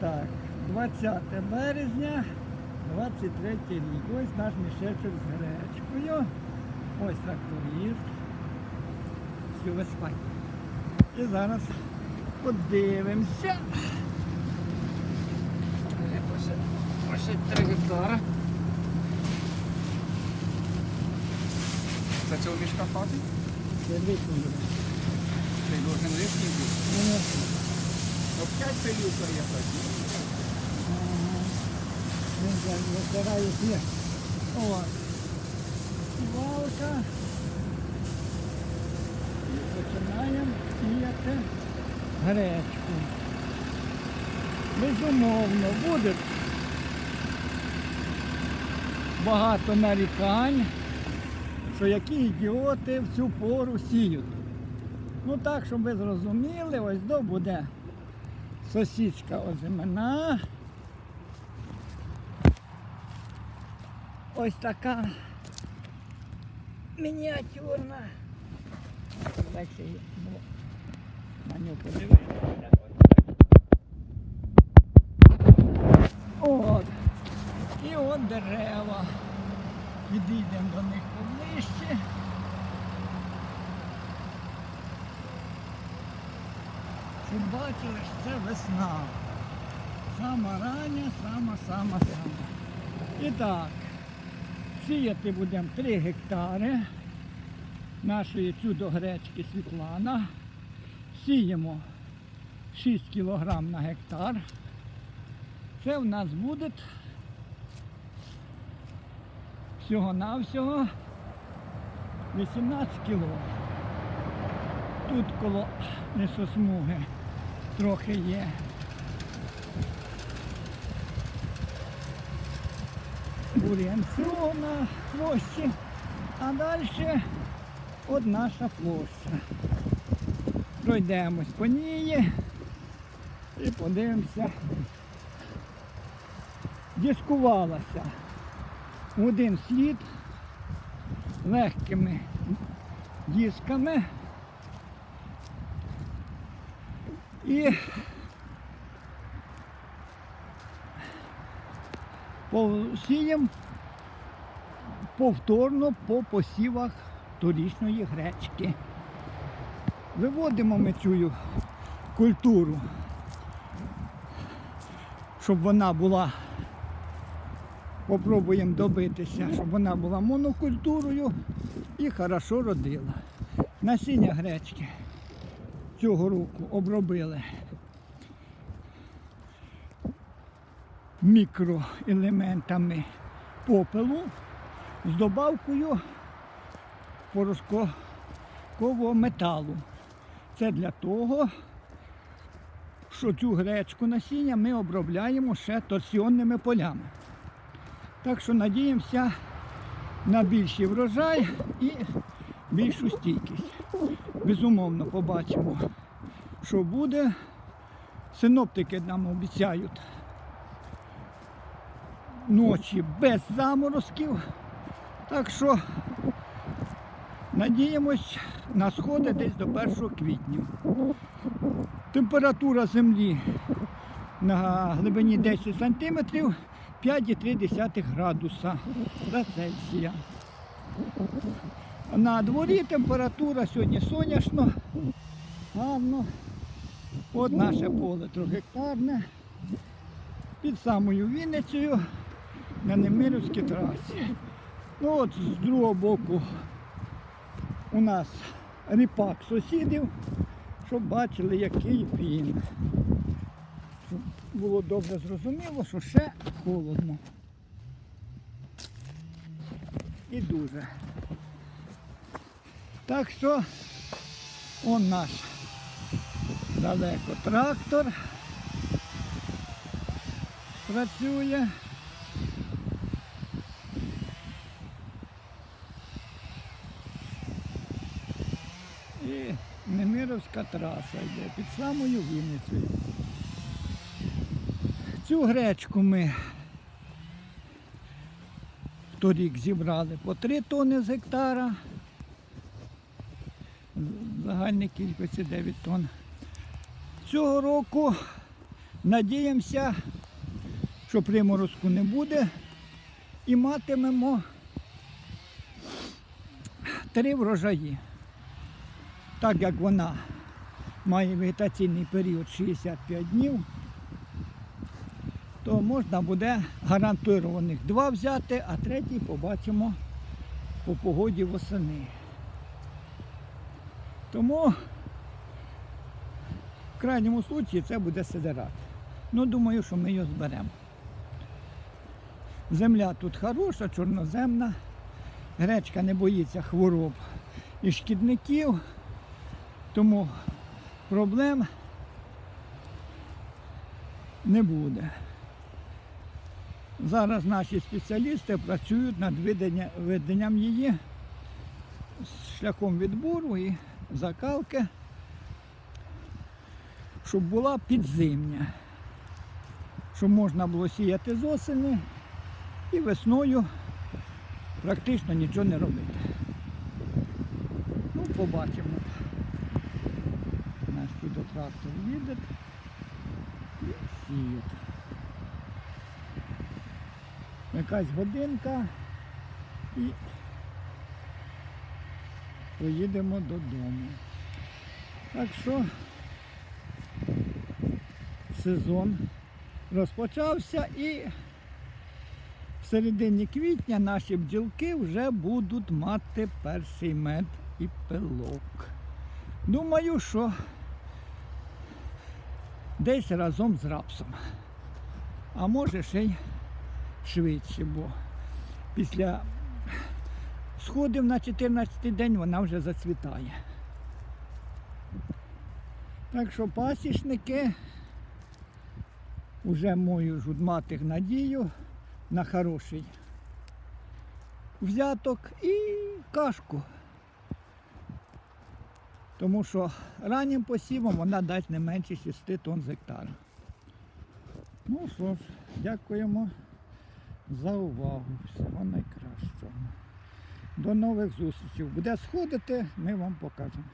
так, 20 березня, 23 рік. Ось наш мішечок з гречкою. Ось тракторист. Все, виспай. І зараз подивимося. Ось три гектара. Це цього мішка хватить? Це виконано. Ти должен лишній 5 пилюка я за- забирає є. О. Валка. І починаємо сіяти гречку. Безумовно, буде багато нарікань, що які ідіоти в цю пору сіють. Ну так, щоб ви зрозуміли, ось до буде сосічка озимена. Ось така мініатюрна. Легше було на нього подивитися. От. І от дерева. Підійдемо до них поближче. Щоб бачили, що це весна. Сама рання, сама, сама. І так, сіяти будемо 3 гектари нашої чудо-гречки Світлана. Сіємо 6 кг на гектар. Це в нас буде всього-навсього 18 кг. Тут коло лісосмуги трохи є. Бур'янцю на площі, а далі от наша площа. Пройдемось по ній і подивимося. Дискувалася в один слід легкими дисками. І посіємо повторно по посівах торічної гречки. Виводимо ми цю культуру, щоб вона була, попробуємо добитися, щоб вона була монокультурою і хорошо родила. Насіння гречки цього року обробили мікроелементами попелу з добавкою порошкового металу. Це для того, що цю гречку насіння ми обробляємо ще торсіонними полями. Так що надіємося на більший врожай і більшу стійкість. Безумовно, побачимо, що буде. Синоптики нам обіцяють ночі без заморозків. Так що надіємось на сходи десь до 1 квітня. Температура землі на глибині 10 см 5,3 градуса за Цельсія. На дворі температура сьогодні сонячно, гарно. От наше поле трьохгектарне. Під самою Вінницею на Немирівській трасі. Ну от з другого боку у нас ріпак сусідів, щоб бачили, який він. Щоб було добре зрозуміло, що ще холодно. І дуже. Так що он наш далеко трактор працює. І Немировська траса йде під самою Вінницею. Цю гречку ми торік зібрали по 3 тони з гектара. Загальній кількості 9 тонн. Цього року Надіємося, що приморозку не буде і матимемо три врожаї. Так як вона має вегетаційний період 65 днів, то можна буде гарантованих два взяти, а третій побачимо по погоді восени. Тому в крайньому случаї це буде сидерат. Ну, думаю, що ми його зберемо. Земля тут хороша, чорноземна. Гречка не боїться хвороб і шкідників, тому проблем не буде. Зараз наші спеціалісти працюють над видання- веденням її шляхом відбору і закалки, щоб була підзимня, щоб можна було сіяти з осені і весною практично нічого не робити. Ну, побачимо. Наш трактор їде і сіє. Якась годинка і поїдемо додому. Так що сезон розпочався і в середині квітня наші бджілки вже будуть мати перший мед і пилок. Думаю, що десь разом з рапсом. А може ще й швидше, бо після сходів на 14 день вона вже зацвітає. Так що пасічники вже можуть мати надію на хороший взяток і кашку. Тому що раннім посівом вона дасть не менше 6 тонн з гектара. Ну що ж, дякуємо за увагу. Всього найкращого. До нових зустрічей. Буде сходити, ми вам покажемо.